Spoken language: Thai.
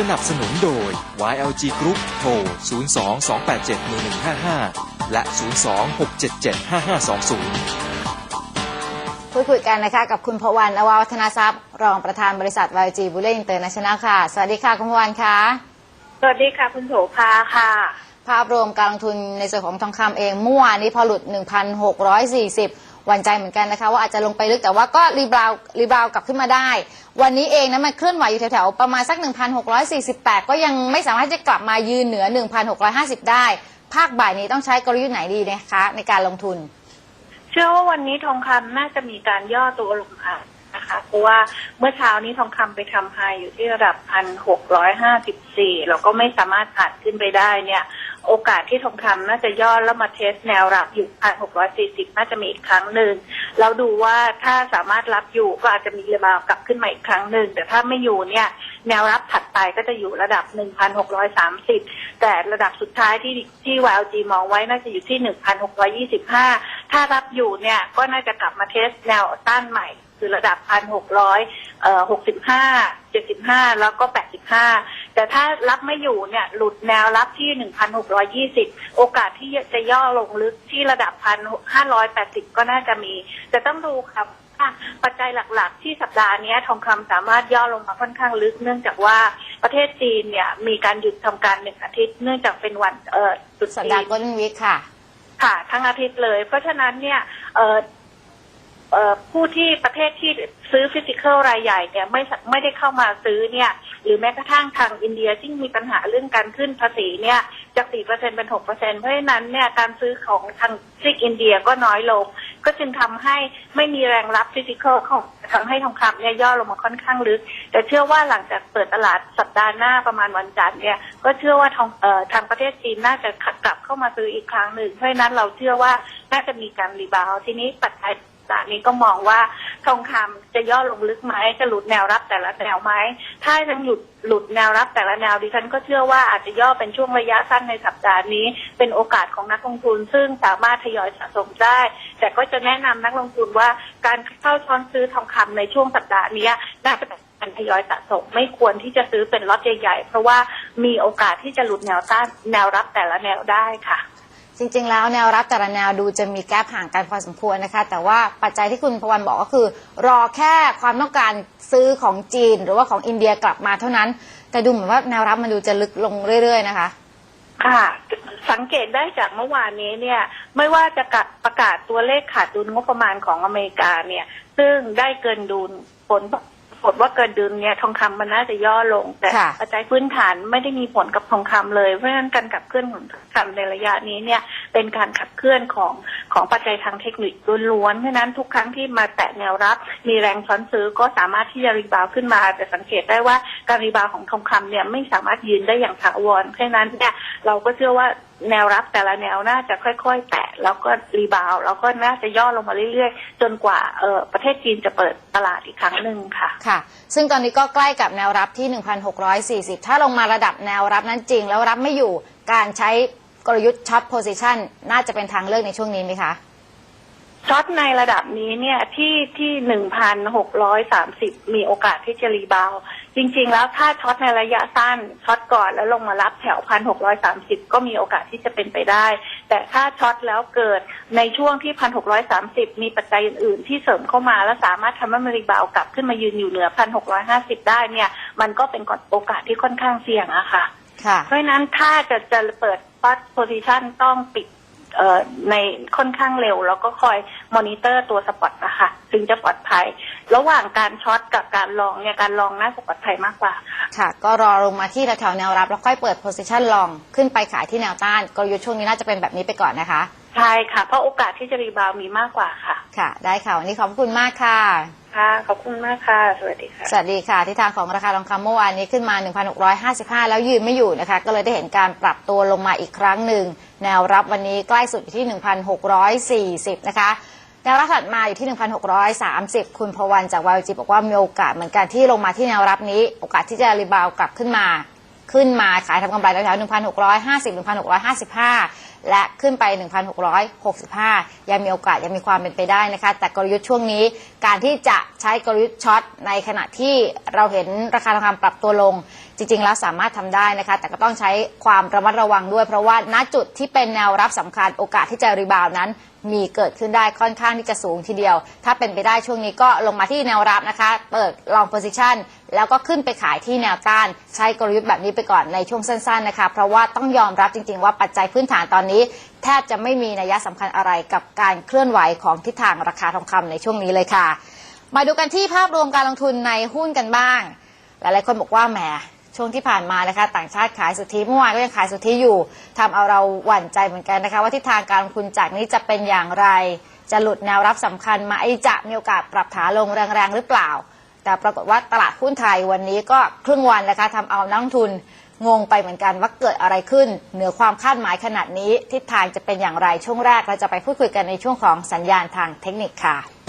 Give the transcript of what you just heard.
สนับสนุนโดย YLG Group โทร 02-287-1155 และ 02-677-5520พูดคุยกันนะคะกับคุณพวันอวาวัฒนาทรัพย์ รองประธานบริษัท YG b u l l e International อินเตอร์เนชั่นแนลค่ะ สวัสดีค่ะคุณพวันค่ะสวัสดีค่ะคุณโสภาค่ะ ภาพรวมการลงทุนในส่วนของทองคำเองเมื่อวานนี้พอหลุด 1,640 หวั่นใจเหมือนกันนะคะ ว่าอาจจะลงไปลึกแต่ว่าก็รีบราวรีบราวกลับขึ้นมาได้ วันนี้เองนะมันเคลื่อนไหวอยู่แถวๆประมาณสัก 1,648 ก็ยังไม่สามารถจะกลับมายืนเหนือ 1,650 ได้ ภาคบ่ายนี้ต้องใช้กลยุทธ์ไหนดีนะคะ ในการลงทุน เชื่อว่าวันนี้ทองคำน่าจะมีการย่อตัวลงค่ะนะคะเพราะว่าเมื่อเช้านี้ทองคำไปทำไฮอยู่ที่ระดับพันหกร้อยห้าสิบสี่เราก็ไม่สามารถผ่านขึ้นไปได้เนี่ย โอกาสที่ทองคำน่าจะย่อแล้วมาเทสแนวรับอยู่พันหกร้อยสี่สิบน่าจะมีอีกครั้งหนึ่งแล้วดูว่าถ้าสามารถรับอยู่ก็อาจจะมีรีบาวกลับขึ้นมาอีกครั้งหนึ่งแต่ถ้าไม่อยู่เนี่ยแนวรับถัดไปก็จะอยู่ระดับ 1,630 แต่ระดับสุดท้ายที่ที่ YLG มองไว้น่าจะอยู่ที่ 1,625 ถ้ารับอยู่เนี่ยก็น่าจะกลับมาเทสแนวต้านใหม่ คือระดับ1,600เอ่อ65 75แล้วก็85แต่ถ้ารับไม่อยู่เนี่ยหลุดแนวรับที่1,620โอกาสที่จะย่อลงลึกที่ระดับ1,580ก็น่าจะมี แต่ต้องดูครับว่าปัจจัยหลักๆ ที่สัปดาห์นี้ทองคำสามารถย่อลงมาค่อนข้างลึก เนื่องจากว่าประเทศจีนเนี่ยมีการหยุดทำการหนึ่งอาทิตย์ เนื่องจากเป็นวันเอ่อตรุษสัปจีดาห์นก้นวิกค่ะ ค่ะ ทั้งอาทิตย์เลย เพราะฉะนั้นเนี่ยเอ่อเอ่อ ผู้ที่ประเทศที่ซื้อฟิสิกอลรายใหญ่เนี่ยไม่ไม่ได้เข้ามาซื้อเนี่ยหรือแม้กระทั่งทางอินเดียที่งมีปัญหาเรื่องการขึ้นภาษีเนี่ยจาก4%เป็น 6%เพราะฉะนั้นเนี่ยการซื้อของทางซิกอินเดียก็น้อยลง ก็จึงทำให้ไม่มีแรงรับฟิสิกอลของทำให้ทองคำเนี่ยย่อลงมาค่อนข้างลึก แต่เชื่อว่าหลังจากเปิดตลาดสัปดาห์หน้าประมาณวันจันทร์เนี่ยก็เชื่อว่าทองเอ่อทางประเทศจีนน่าจะกลับเข้ามาซื้ออีกครั้งหนึ่งเพราะฉะนั้นเราเชื่อว่าน่าจะมีการรีบาวทีนี้ปัจจัย ตานี้ก็มองว่าทองคำจะย่อลงลึกไหมจะหลุดแนวรับแต่ละแนวไหมถ้ายังหลุดหลุดแนวรับแต่ละแนวดิฉันก็เชื่อว่าอาจจะย่อเป็นช่วงระยะสั้นในสัปดาห์นี้ เป็นโอกาสของนักลงทุน ซึ่งสามารถทยอยสะสมได้ แต่ก็จะแนะนำนักลงทุนว่าการเข้าช้อนซื้อทองคำในช่วงสัปดาห์นี้น่าจะเป็นการทยอยสะสมไม่ควรที่จะซื้อเป็นล็อตใหญ่ๆเพราะว่ามีโอกาสที่จะหลุดแนวต้านแนวรับแต่ละแนวได้ค่ะ จริงๆ แล้วแนวรับแต่ละแนวดูจะมีแกลบห่างกันพอสมควรนะคะ แต่ว่าปัจจัยที่คุณพวันบอกก็คือ รอแค่ความต้องการซื้อของจีน หรือว่าของอินเดียกลับมาเท่านั้น แต่ดูเหมือนว่าแนวรับมันดูจะลึกลงเรื่อย ๆ นะคะค่ะสังเกตได้จากเมื่อวานนี้เนี่ยไม่ว่าจะกะประกาศตัวเลขขาดดุลงบประมาณของอเมริกาเนี่ย ซึ่งได้เกินดุลผล ผลว่าเกินดุลเนี่ยทองคำมันน่าจะย่อลง แต่ค่ะปัจจัยพื้นฐานไม่ได้มีผลกับทองคำเลยเพราะฉะนั้นการขับเคลื่อนของทองคำในระยะนี้เนี่ยเป็นการขับเคลื่อนของของปัจจัยทางเทคนิคล้วนๆเพราะฉะนั้นทุกครั้งที่มาแตะแนวรับ มีแรงช้อนซื้อก็สามารถที่จะรีบาวด์ขึ้นมา แต่สังเกตได้ว่าการรีบาวด์ของทองคำเนี่ยไม่สามารถยืนได้อย่างถาวรเพราะฉะนั้นเนี่ยเราก็เชื่อว่าแนวรับแต่ละแนวน่าจะค่อยๆ แตะแล้วก็รีบาวด์แล้วก็น่าจะย่อลงมาเรื่อยๆ จนกว่าเออประเทศจีนจะเปิดตลาดอีกครั้งหนึ่งค่ะค่ะ ซึ่งตอนนี้ก็ใกล้กับแนวรับที่ 1,640 ถ้าลงมาระดับแนวรับนั้นจริง แล้วรับไม่อยู่การใช้กลยุทธ์ช็อตโพซิชันน่าจะเป็นทางเลือกในช่วงนี้ไหมคะช็อตในระดับนี้เนี่ยที่ที่หนึ่งพันหกร้อยสามสิบมีโอกาสที่จะรีบาวด์จริง ๆ แล้วถ้าช็อตในระยะสั้นช็อต ก่อนแล้วลงมารับแถวพันหกร้อยสามสิบก็มีโอกาสที่จะเป็นไปได้ แต่ถ้าช็อตแล้วเกิดในช่วงที่พันหกร้อยสามสิบมีปัจจัยอื่นๆ ที่เสริมเข้ามา แล้วสามารถทำให้มันรีบาวด์กลับขึ้นมายืนอยู่เหนือพันหกร้อยห้าสิบได้เนี่ย มันก็เป็นโอกาสที่ค่อนข้างเสี่ยงอะค่ะค่ะเพราะฉะนั้นถ้าจะจะเปิดปัดโพซิชันต้องปิดเอ่อในค่อนข้างเร็ว แล้วก็คอยมอนิเตอร์ตัวสปอตนะคะถึงจะปลอดภัย ระหว่างการช็อตกับการลองเนี่ยการลองน่าจะปลอดภัยมากกว่าค่ะค่ะ ก็รอลงมาที่แถวๆแนวรับ แล้วค่อยเปิดโพซิชันลองขึ้นไปขายที่แนวต้านกลยุทธ์ช่วงนี้น่าจะเป็นแบบนี้ไปก่อนนะคะใช่ค่ะ เพราะโอกาสที่จะรีบาวด์มีมากกว่าค่ะ ค่ะ ได้ค่ะ วันนี้ขอบคุณมากค่ะ ค่ะ ขอบคุณมากค่ะ สวัสดีค่ะ สวัสดีค่ะ ที่ทางของราคาทองคำเมื่อวานนี้ขึ้นมา 1,655 แล้วยืนไม่อยู่นะคะ ก็เลยได้เห็นการปรับตัวลงมาอีกครั้งหนึ่ง แนวรับวันนี้ใกล้สุดอยู่ที่ 1,640 นะคะ แนวรับถัดมาอยู่ที่ 1,630 คุณพวันจากวายจีบอกว่ามีโอกาสเหมือนกันที่ลงมาที่แนวรับนี้ โอกาสที่จะรีบาวกลับขึ้นมา ขึ้นมาขายทำกำไรแถวๆ1,650 1,655 และขึ้นไป 1,665 ยังมีโอกาสยังมีความเป็นไปได้นะคะ แต่กลยุทธ์ช่วงนี้การที่จะใช้กลยุทธ์ช็อตในขณะที่เราเห็นราคาทองคำปรับตัวลง จริง ๆ แล้วสามารถทำได้นะคะ แต่ก็ต้องใช้ความระมัดระวังด้วย เพราะว่าณจุดที่เป็นแนวรับสำคัญโอกาสที่จะรีบาวนั้น มีเกิดขึ้นได้ค่อนข้างที่จะสูงทีเดียว ถ้าเป็นไปได้ช่วงนี้ก็ลงมาที่แนวรับนะคะ เปิดลองโพซิชันแล้วก็ขึ้นไปขายที่แนวต้าน ใช้กลยุทธ์แบบนี้ไปก่อนในช่วงสั้นๆนะคะ เพราะว่าต้องยอมรับจริง ๆ ว่าปัจจัยพื้นฐานตอนนี้ แทบจะไม่มีนัยสำคัญอะไรกับการเคลื่อนไหวของทิศทางราคาทองคำในช่วงนี้เลยค่ะ มาดูกันที่ภาพรวมการลงทุนในหุ้นกันบ้าง หลายๆคนบอกว่าแหม ช่วงที่ผ่านมานะคะต่างชาติขายสุทธิเมื่อวานก็ยังขายสุทธิอยู่ทำเอาเราหวั่นใจเหมือนกันนะคะ ว่าทิศทางการลงทุนจากนี้จะเป็นอย่างไร จะหลุดแนวรับสำคัญมาไอจะมีโอกาสปรับขานลงแรงๆหรือเปล่า แต่ปรากฏว่าตลาดหุ้นไทยวันนี้ก็ครึ่งวันนะคะทำเอานักทุนงงไปเหมือนกันว่าเกิดอะไรขึ้น เหนือความคาดหมายขนาดนี้ทิศทางจะเป็นอย่างไรช่วงแรกเราจะไปพูดคุยกันในช่วงของสัญญาณทางเทคนิคค่ะ